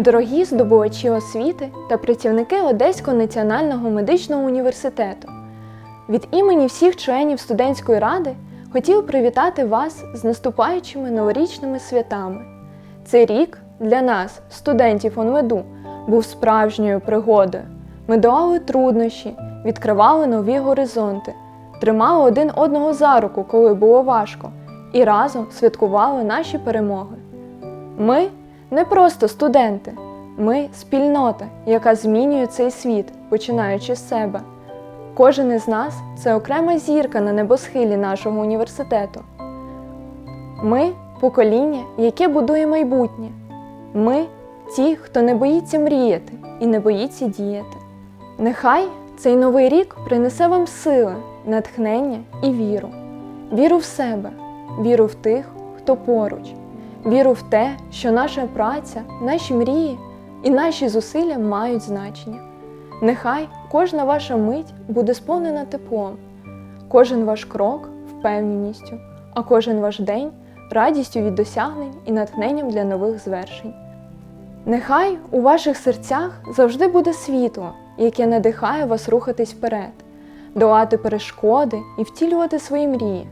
Дорогі здобувачі освіти та працівники Одеського національного медичного університету, від імені всіх членів студентської ради хотів привітати вас з наступаючими новорічними святами. Цей рік для нас, студентів ОНМЕДу, був справжньою пригодою. Ми долали труднощі, відкривали нові горизонти, тримали один одного за руку, коли було важко, і разом святкували наші перемоги. Ми не просто студенти, ми спільнота, яка змінює цей світ, починаючи з себе. Кожен із нас це окрема зірка на небосхилі нашого університету. Ми покоління, яке будує майбутнє. Ми ті, хто не боїться мріяти і не боїться діяти. Нехай цей новий рік принесе вам сили, натхнення і віру. Віру в себе, віру в тих, хто поруч, віру в те, що наша праця, наші мрії і наші зусилля мають значення. Нехай кожна ваша мить буде сповнена теплом, кожен ваш крок впевненістю, а кожен ваш день радістю від досягнень і натхненням для нових звершень. Нехай у ваших серцях завжди буде світло, яке надихає вас рухатись вперед, долати перешкоди і втілювати свої мрії.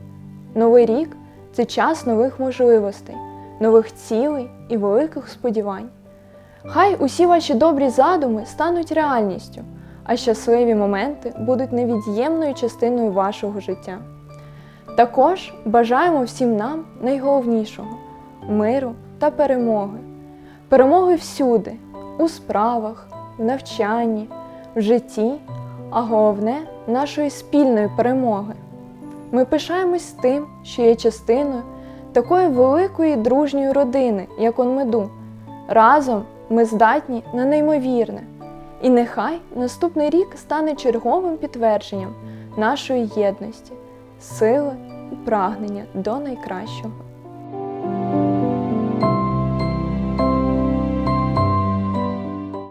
Новий рік це час нових можливостей, нових цілей і великих сподівань. Хай усі ваші добрі задуми стануть реальністю, а щасливі моменти будуть невід'ємною частиною вашого життя. Також бажаємо всім нам найголовнішого миру та перемоги. Перемоги всюди, у справах, в навчанні, в житті, а головне нашої спільної перемоги. Ми пишаємось тим, що є частиною такої великої дружньої родини, як Онмеду. Разом ми здатні на неймовірне. І нехай наступний рік стане черговим підтвердженням нашої єдності, сили і прагнення до найкращого.